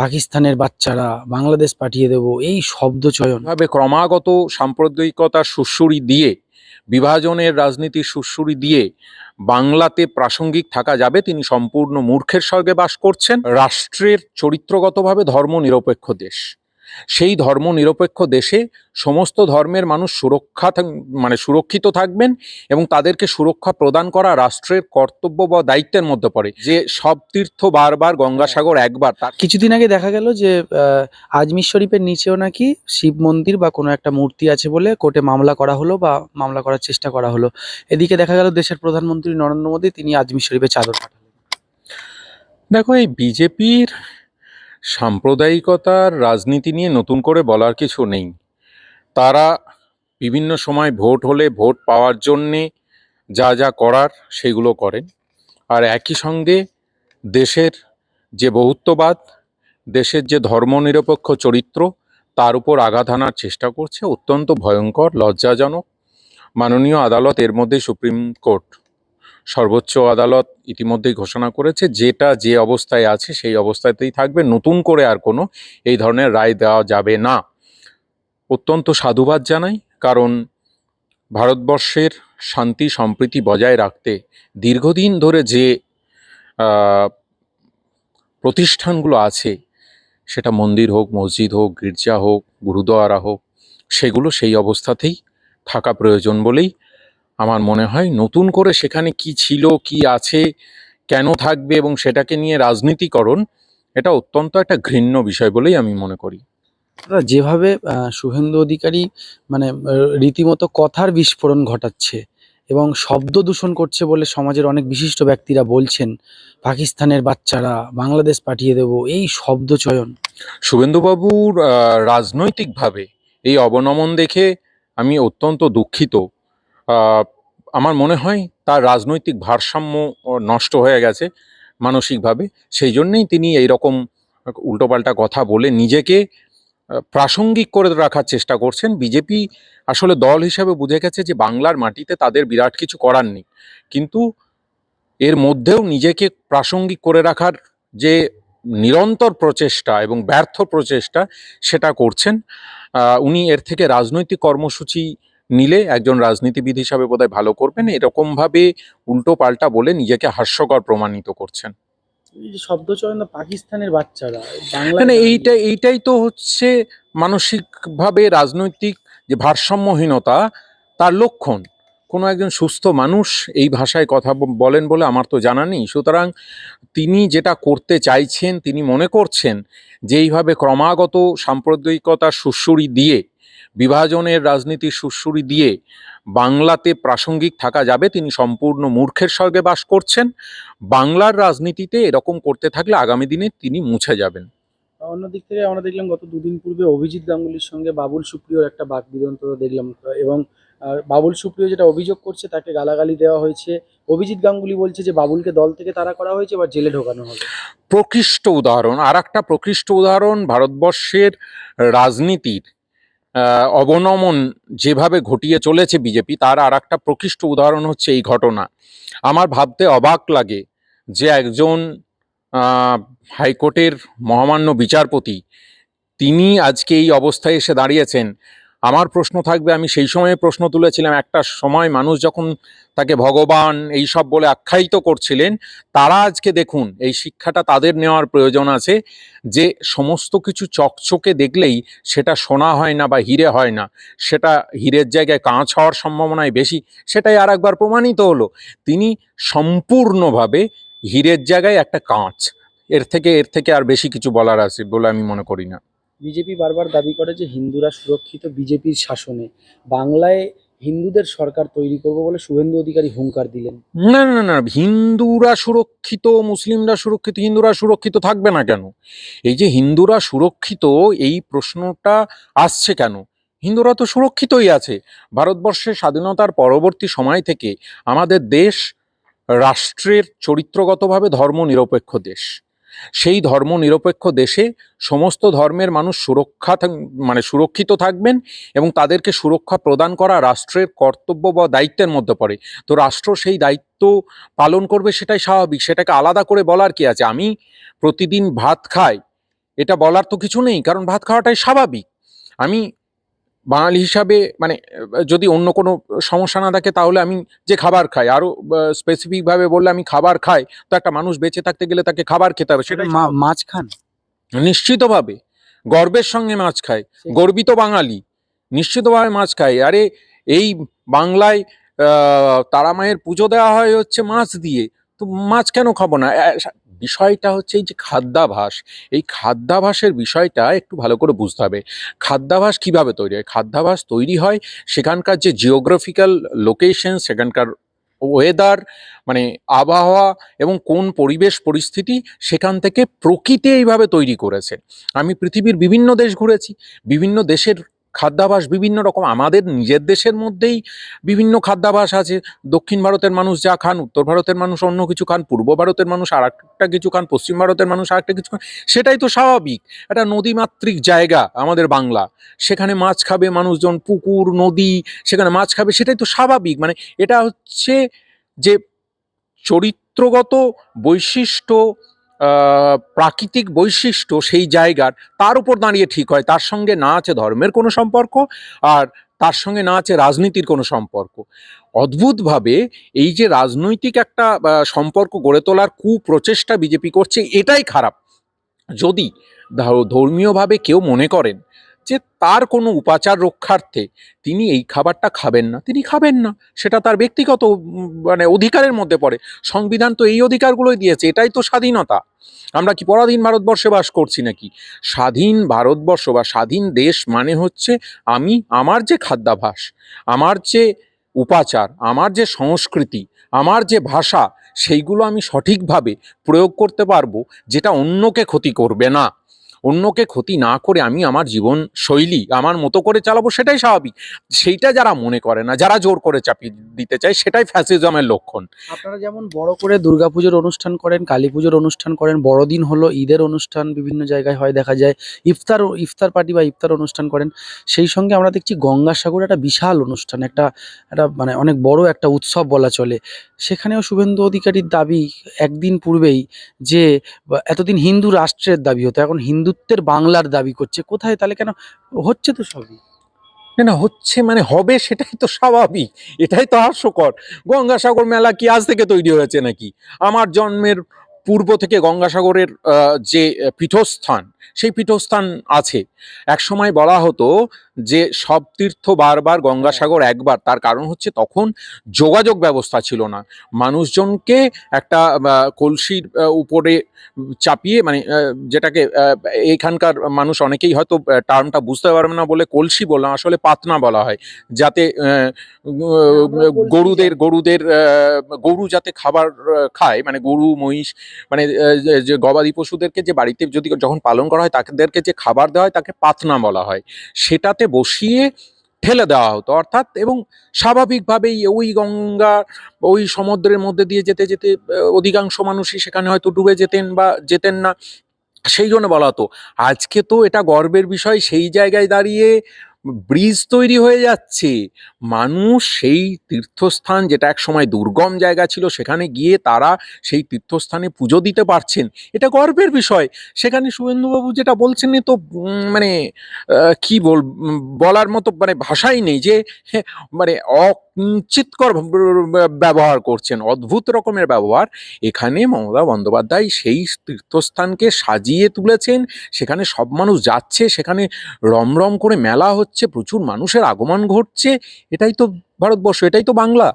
পাকিস্তানের বাচ্চারা বাংলাদেশ পাঠিয়ে দেব এই শব্দ চয়ন ভাবে ক্রমাগত সাম্প্রদায়িকতার সুশ্বরি দিয়ে, বিভাজনের রাজনীতির সুশ্বরি দিয়ে বাংলাতে প্রাসঙ্গিক থাকা যাবে, তিনি সম্পূর্ণ মূর্খের স্বর্গে বাস করছেন। রাষ্ট্রের চরিত্রগতভাবে ধর্মনিরপেক্ষ দেশ। সেই ধর্ম নিরপেক্ষ দেশে সমস্ত ধর্মের মানুষ সুরক্ষা মানে সুরক্ষিত থাকবেন এবং তাদেরকে সুরক্ষা প্রদান করা রাষ্ট্রের কর্তব্য বা দায়িত্বের মধ্যে পড়ে। যে সব তীর্থ বারবার গঙ্গাসাগর একবার তার কিছুদিন আগে দেখা গেল যে আজমির শরীফের নিচেও নাকি শিব মন্দির বা কোনো একটা মূর্তি আছে বলে কোর্টে মামলা করা হলো বা মামলা করার চেষ্টা করা হলো। এদিকে দেখা গেল দেশের প্রধানমন্ত্রী নরেন্দ্র মোদী তিনি আজমির শরীফে চাদর পাঠালেন দেখো এই বিজেপির সাম্প্রদায়িকতার রাজনীতি নিয়ে নতুন করে বলার কিছু নেই। তারা বিভিন্ন সময় ভোট হলে ভোট পাওয়ার জন্যে যা যা করার সেগুলো করেন। আর একই সঙ্গে দেশের যে বহুত্ববাদ, দেশের যে ধর্মনিরপেক্ষ চরিত্র, তার উপর আঘাত আনার চেষ্টা করছে। অত্যন্ত ভয়ঙ্কর, লজ্জাজনক। মাননীয় আদালত এর মধ্যে সুপ্রিম কোর্ট সর্বোচ্চ আদালত ইতিমধ্যেই ঘোষণা করেছে, যেটা যে অবস্থায় আছে সেই অবস্থাতেই থাকবে। নতুন করে আর কোনো এই ধরনের রায় দেওয়া যাবে না। অত্যন্ত সাধুবাদ জানাই, কারণ ভারতবর্ষের শান্তি সম্প্রীতি বজায় রাখতে দীর্ঘদিন ধরে যে প্রতিষ্ঠানগুলো আছে, সেটা মন্দির হোক, মসজিদ হোক, গির্জা হোক, গুরুদুয়ারা হোক, সেগুলো সেই অবস্থাতেই থাকা প্রয়োজন বলেই আমার মনে হয় নতুন করে সেখানে কি ছিল কি আছে কেন থাকবে এবং সেটাকে নিয়ে রাজনীতিকরণ এটা অত্যন্ত একটা ঘৃণ্য বিষয় বলেই আমি মনে করি। যেভাবে শুভেন্দু অধিকারী মানে রীতিমতো কথার বিস্ফোরণ ঘটাচ্ছে এবং শব্দ দূষণ করছে বলে সমাজের অনেক বিশিষ্ট ব্যক্তিরা বলছেন পাকিস্তানের বাচ্চারা বাংলাদেশ পাঠিয়ে দেব এই শব্দ চয়ন। শুভেন্দুবাবুর রাজনৈতিকভাবে এই অবনমন দেখে আমি অত্যন্ত দুঃখিত। আমার মনে হয় তার রাজনৈতিক ভারসাম্য নষ্ট হয়ে গেছে মানসিকভাবে। সেই জন্যেই তিনি এই রকম উল্টোপাল্টা কথা বলে নিজেকে প্রাসঙ্গিক করে রাখার চেষ্টা করছেন। বিজেপি আসলে দল হিসাবে বুঝে গেছে যে বাংলার মাটিতে তাদের বিরাট কিছু করার নেই। কিন্তু এর মধ্যেও নিজেকে প্রাসঙ্গিক করে রাখার যে নিরন্তর প্রচেষ্টা এবং ব্যর্থ প্রচেষ্টা সেটা করছেন। উনি এর থেকে রাজনৈতিক কর্মসূচি নিলে একজন রাজনীতিবিদ হিসাবে বোধহয় ভালো করবেন। এরকমভাবে উল্টো পাল্টা বলে নিজেকে হাস্যকর প্রমাণিত করছেন। পাকিস্তানের বাচ্চারা মানে এইটা এইটাই তো হচ্ছে মানসিকভাবে রাজনৈতিক যে ভারসাম্যহীনতা তার লক্ষণ। কোনো একজন সুস্থ মানুষ এই ভাষায় কথা বলেন বলে আমার তো জানা নেই। সুতরাং তিনি যেটা করতে চাইছেন তিনি মনে করছেন যে এইভাবে ক্রমাগত সাম্প্রদায়িকতার সুশ্রুরি দিয়ে বিভাজনের রাজনীতির সুশ্রুরি দিয়ে বাংলাতে প্রাসঙ্গিক থাকা যাবে তিনি সম্পূর্ণ মূর্খের স্বর্গে বাস করছেন। বাংলার রাজনীতিতে এরকম করতে থাকলে আগামী দিনে তিনি মুছে যাবেন। অন্যদিক থেকে আমরা দেখলাম গত দুদিন পূর্বে অভিজিৎ গাঙ্গুলির সঙ্গে বাবুল সুপ্রিয়র একটা বাক বিদন্ততা দেখলাম এবং বাবুল সুপ্রিয় যেটা অভিযোগ করছে তাকে গালাগালি দেওয়া হয়েছে। অভিজিৎ গাঙ্গুলি বলছে যে বাবুলকে দল থেকে তারা করা হয়েছে বা জেলে ঢোকানো হবে। প্রকৃষ্ট উদাহরণ আর একটা প্রকৃষ্ট উদাহরণ ভারতবর্ষের রাজনীতির। অবনমন যেভাবে ঘটিয়ে চলেছে বিজেপি, তার আর একটা প্রকৃষ্ট উদাহরণ হচ্ছে এই ঘটনা। আমার ভাবতে অবাক লাগে যে একজন হাইকোর্টের মহামান্য বিচারপতি, তিনি আজকে এই অবস্থায় এসে দাঁড়িয়েছেন। আমার প্রশ্ন থাকবে, আমি সেই সময়ে প্রশ্ন তুলেছিলাম, একটা সময় মানুষ যখন তাকে ভগবান এই সব বলে আখ্যায়িত করছিলেন, তারা আজকে দেখুন, এই শিক্ষাটা তাদের নেওয়ার প্রয়োজন আছে, যে সমস্ত কিছু চকচকে দেখলেই সেটা সোনা হয় না বা হিরে হয় না, সেটা হীরের জায়গায় কাঁচ হওয়ার সম্ভাবনায় বেশি, সেটাই আর একবার প্রমাণিত হলো। তিনি সম্পূর্ণভাবে হীরের জায়গায় একটা কাঁচ, এর থেকে এর থেকে আর বেশি কিছু বলার আছে বলে আমি মনে করি না। বিজেপি বারবার দাবি করে যে হিন্দুরা সুরক্ষিত বিজেপির শাসনে। বাংলায় হিন্দুদের সরকার তৈরি করব বলে শুভেন্দু অধিকারী হুঙ্কার দিলেন। না না না হিন্দুরা সুরক্ষিত, মুসলিমরা সুরক্ষিত, হিন্দুরা সুরক্ষিত থাকবে না কেন? এই যে হিন্দুরা সুরক্ষিত, এই প্রশ্নটা আসছে কেন? হিন্দুরা তো সুরক্ষিতই আছে। ভারতবর্ষের স্বাধীনতার পরবর্তী সময় থেকে আমাদের দেশ রাষ্ট্রের চরিত্রগতভাবে ধর্মনিরপেক্ষ দেশ। সেই ধর্ম নিরপেক্ষ দেশে সমস্ত ধর্মের মানুষ সুরক্ষা মানে সুরক্ষিত থাকবেন এবং তাদেরকে সুরক্ষা প্রদান করা রাষ্ট্রের কর্তব্য বা দায়িত্বের মধ্যে পড়ে। তো রাষ্ট্র সেই দায়িত্ব পালন করবে সেটাই স্বাভাবিক, সেটাকে আলাদা করে বলার কি আছে? আমি প্রতিদিন ভাত খাই, এটা বলার তো কিছু নেই, কারণ ভাত খাওয়াটাই স্বাভাবিক। আমি বাঙালি হিসাবে মানে যদি অন্য কোনো সমস্যা না থাকে তাহলে আমি যে খাবার খাই আরও স্পেসিফিকভাবে বললে আমি খাবার খাই তো একটা মানুষ বেঁচে থাকতে গেলে তাকে খাবার খেতে হবে সেটা মা- মাছ খান? নিশ্চিতভাবে। গর্বের সঙ্গে মাছ খায় গর্বিত বাঙালি। নিশ্চিতভাবে মাছ খায়। আরে এই বাংলায় তারা মায়ের পুজো দেওয়া হয় হচ্ছে মাছ দিয়ে তো মাছ কেন খাব না? বিষয়টা হচ্ছে এই যে খাদ্যাভাস, এই খাদ্যাভাসের বিষয়টা একটু ভালো করে বুঝতে হবে। খাদ্যাভাস কীভাবে তৈরি হয়? খাদ্যাভাস তৈরি হয় সেখানকার যে জিওগ্রাফিক্যাল লোকেশন সেখানকার ওয়েদার মানে আবহাওয়া এবং কোন পরিবেশ পরিস্থিতি সেখান থেকে প্রকৃতি এইভাবে তৈরি করেছে। আমি পৃথিবীর বিভিন্ন দেশ ঘুরেছি, বিভিন্ন দেশের খাদ্যাভাস বিভিন্ন রকম, আমাদের নিজের দেশের মধ্যেই বিভিন্ন খাদ্যাভাস আছে। দক্ষিণ ভারতের মানুষ যা খান, উত্তর ভারতের মানুষ অন্য কিছু খান, পূর্ব ভারতের মানুষ আর একটা কিছু খান, পশ্চিম ভারতের মানুষ আর একটা কিছু খান, সেটাই তো স্বাভাবিক। একটা নদীমাতৃক জায়গা আমাদের বাংলা। সেখানে মাছ খাবে মানুষজন, পুকুর, নদী, সেখানে মাছ খাবে, সেটাই তো স্বাভাবিক। মানে এটা হচ্ছে যে চরিত্রগত বৈশিষ্ট্য প্রাকৃতিক বৈশিষ্ট্য সেই জায়গার তার উপর দাঁড়িয়ে ঠিক হয়। তার সঙ্গে না আছে ধর্মের কোনো সম্পর্ক আর তার সঙ্গে না আছে রাজনীতির কোনো সম্পর্ক। অদ্ভুতভাবে এই যে রাজনৈতিক একটা সম্পর্ক গড়ে তোলার কুপ্রচেষ্টা বিজেপি করছে, এটাই খারাপ। যদি ধর্মীয়ভাবে কেউ মনে করেন যে তার কোনো উপাচার রক্ষার্থে তিনি এই খাবারটা খাবেন না। তিনি খাবেন না, সেটা তার ব্যক্তিগত মানে অধিকারের মধ্যে পড়ে। সংবিধান তো এই অধিকারগুলোই দিয়েছে, এটাই তো স্বাধীনতা। আমরা কি পরাধীন ভারতবর্ষে বাস করছি নাকি? স্বাধীন ভারতবর্ষ বা স্বাধীন দেশ মানে হচ্ছে আমি, আমার যে খাদ্যাভাস, আমার যে উপাচার, আমার যে সংস্কৃতি, আমার যে ভাষা, সেইগুলো আমি সঠিকভাবে প্রয়োগ করতে পারব, যেটা অন্যকে ক্ষতি করবে না। অন্যকে ক্ষতি না করে আমি আমার জীবন শৈলী আমার মতো করে চালাবো সেটাই স্বাভাবিক। সেইটা যারা মনে করে না, যারা জোর করে চাপিয়ে দিতে চায়, সেটাই ফ্যাসিজমের লক্ষণ। আপনারা যেমন বড় করে দুর্গাপুজোর অনুষ্ঠান করেন, কালী পুজোর অনুষ্ঠান করেন, বড়দিন হলো, ঈদের অনুষ্ঠান বিভিন্ন জায়গায় হয়, দেখা যায়, ইফতার ইফতার পার্টি বা ইফতার অনুষ্ঠান করেন, সেই সঙ্গে আমরা দেখছি গঙ্গাসাগর একটা বিশাল অনুষ্ঠান, একটা একটা মানে অনেক বড় একটা উৎসব বলা চলে। সেখানেও শুভেন্দু অধিকারীর দাবি একদিন পূর্বেই যে এতদিন হিন্দু রাষ্ট্রের দাবি হতো, এখন হিন্দুত্বের বাংলার দাবি করছে, কোথায়? তাহলে কেন হচ্ছে তো সবই? না না, হচ্ছে মানে হবে সেটাই তো স্বাভাবিক, এটাই তো হাস্যকর। গঙ্গাসাগর মেলা কি আজ থেকে তৈরি হয়েছে নাকি? আমার জন্মের পূর্ব থেকে গঙ্গাসাগরের যে পীঠস্থান সেই পীঠস্থান আছে। এক সময় বলা হতো যে সব তীর্থ বারবার গঙ্গাসাগর একবার। তার কারণ হচ্ছে তখন যোগাযোগ ব্যবস্থা ছিল না। মানুষজনকে একটা কলসির উপরে চাপিয়ে মানে যেটাকে আহ, এখানকার মানুষ অনেকেই হয়তো টার্মটা বুঝতে পারবে না বলে কলসি বললাম আসলে পাতনা বলা হয়। যাতে গরুদের গরুদের গরু যাতে খাবার খায় মানে গরু মহিষ মানে যে গবাদি পশুদেরকে যে বাড়িতে যদি যখন পালন করা হয়, তাদেরকে যে খাবার দেওয়া হয় তাকে পাতনা বলা হয়। সেটাতে বসিয়ে ঠেলে দেওয়া হতো, অর্থাৎ এবং স্বাভাবিকভাবেই ওই গঙ্গা, ওই সমুদ্রের মধ্যে দিয়ে যেতে যেতে অধিকাংশ মানুষই সেখানে হয়তো ডুবে যেতেন বা যেতেন না। সেই জন্য বলা হতো। আজকে তো এটা গর্বের বিষয়, সেই জায়গায় দাঁড়িয়ে ব্রিজ তৈরি হয়ে যাচ্ছে। মানুষ সেই তীর্থস্থান, যেটা এক সময় দুর্গম জায়গা ছিল, সেখানে গিয়ে তারা সেই তীর্থস্থানে পুজো দিতে পারছেন। এটা গর্বের বিষয়। সেখানে শুভেন্দুবাবু যেটা বলছেন তো মানে কি বল বলার মতো মানে ভাষাই নেই যে মানে মানে অকিঞ্চিতকর ব্যবহার করছেন, অদ্ভুত রকমের ব্যবহার। এখানে মমতা বন্দ্যোপাধ্যায় সেই তীর্থস্থানকে সাজিয়ে তুলেছেন, সেখানে সব মানুষ যাচ্ছে, সেখানে রমরম করে মেলা হচ্ছে, প্রচুর মানুষের আগমন ঘটছে। এটাই তো ভারতবর্ষ, এটাই তো বাংলা।